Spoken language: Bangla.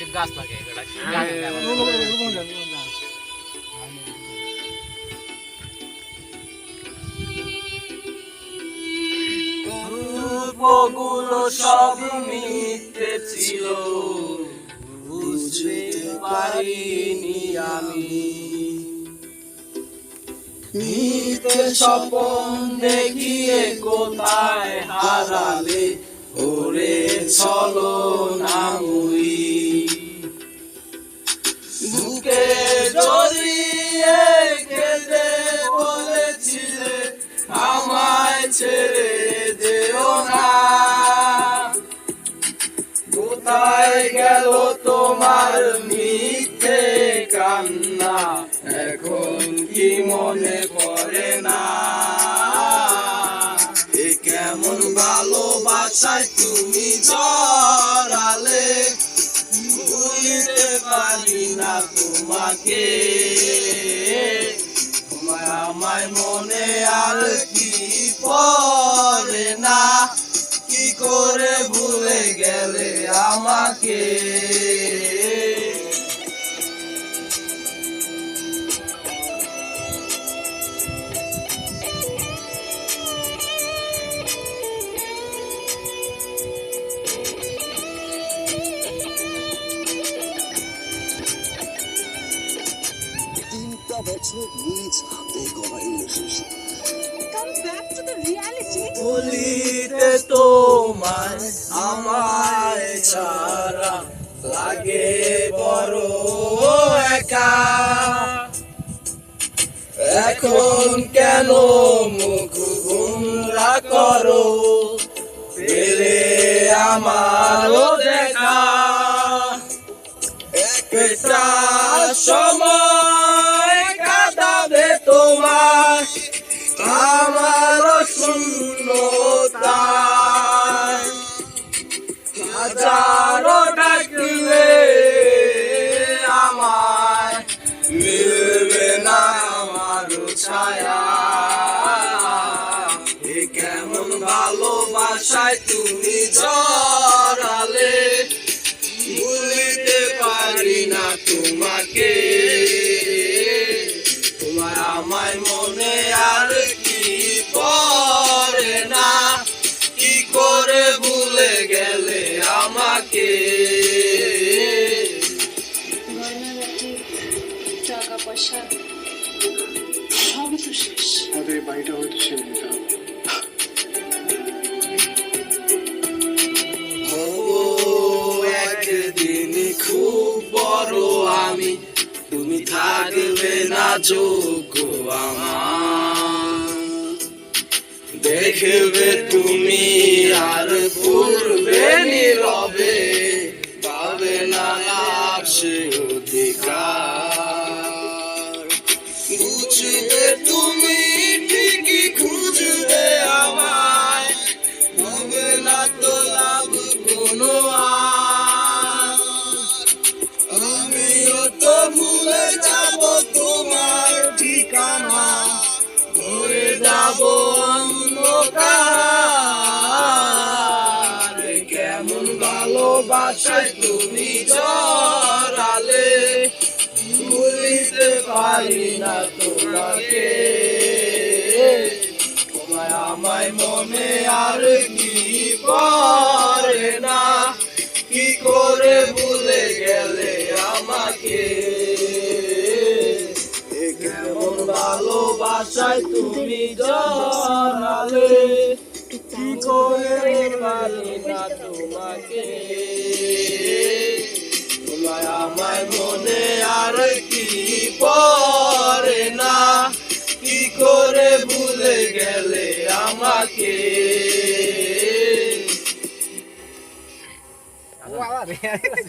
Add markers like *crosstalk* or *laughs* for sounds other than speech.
গাছের গাছ থাকে এটা গল্পগুলো সব মিথ্যে ছিল। বুঝতে পারিনি আমি। মিথ্যে স্বপন দেখিয়ে কোথায় হারালে? ওরে চলো নামুই বুকে গেল তোমার মিথ্যে কান্না। এখন কি মনে পড়ে না? এ কেমন ভালোবাসায় তুমি জড়ালে? ভুলিতে পারি না তোমাকে। আমায় মনে আর কি পড়ে না? করে ভুলে গেলে আমাকে তিনটা বছর নিজ হাতে গড়া relationship Come back to the reality. বলিতে তোমায় আমায় ছাড়া লাগে বড় একা। এখন কেন মুখ গুমরা করো? পেলে আমারও দেখা। একটা সময় কাটাবে তোমার। ভালোবাসায় তুমি জড়ালে ভুলিতে পারি না তোমাকে। তোমার আমায় মনে আর কি পড়ে না? কি করে ভুলে গেলে আমাকে? টাকা পয়সা সবই তো শেষ। আমাদের বাড়িটা হয়তো ছেড়ে দিতে হব থাকবে না চোখ আমার। দেখবে তুমি আর পূর্বে নীরবে। কেমন ভালোবাসায় তুমি জড়ালে ভুলিতে পারি না তোমাকে। তোমায় আমায় মনে আর কি ভালোবাসায় তুমি জড়ালে কি করে পারি না তোমাকে? তোমায় আমায় মনে আর কি পড়ে না? কি করে ভুলে গেলে আমাকে? *laughs* *laughs*